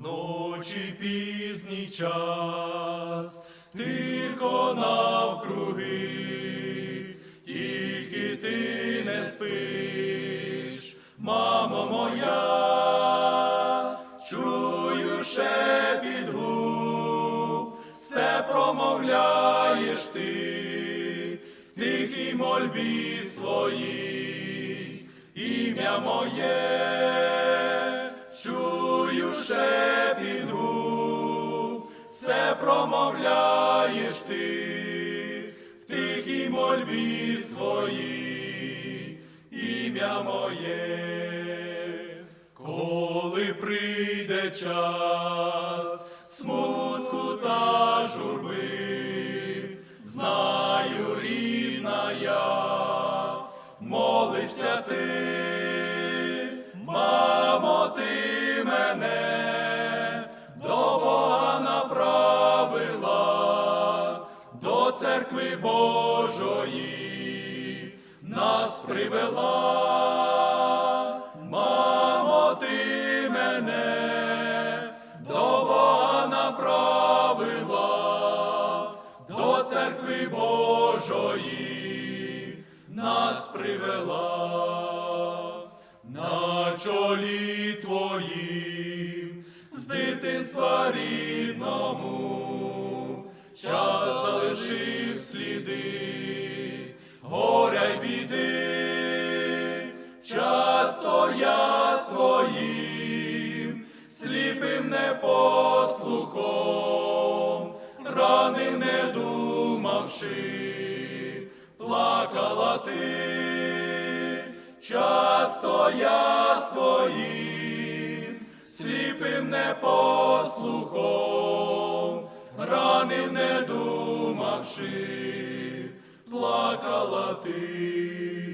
Ночі пізній час, тихо навкруги, тільки ти не спиш, мамо моя, чую шепіт губ, все промовляєш ти в тихій мольбі своїй, ім'я моє, губ, все промовляєш ти в тихій мольбі своїй, ім'я моє, коли прийде час смутку та журби, знаю, рідна я, молися ти, церкви Божої. Нас привела, мамо, ти мене до Бога направила, до церкви Божої. Нас привела, на чолі твоїм з дитинства рідному, біди, часто я своїм сліпим непослухом, ранив не думавши, плакала ти, часто я своїм сліпим непослухом, ранив не думавши, плакала ти.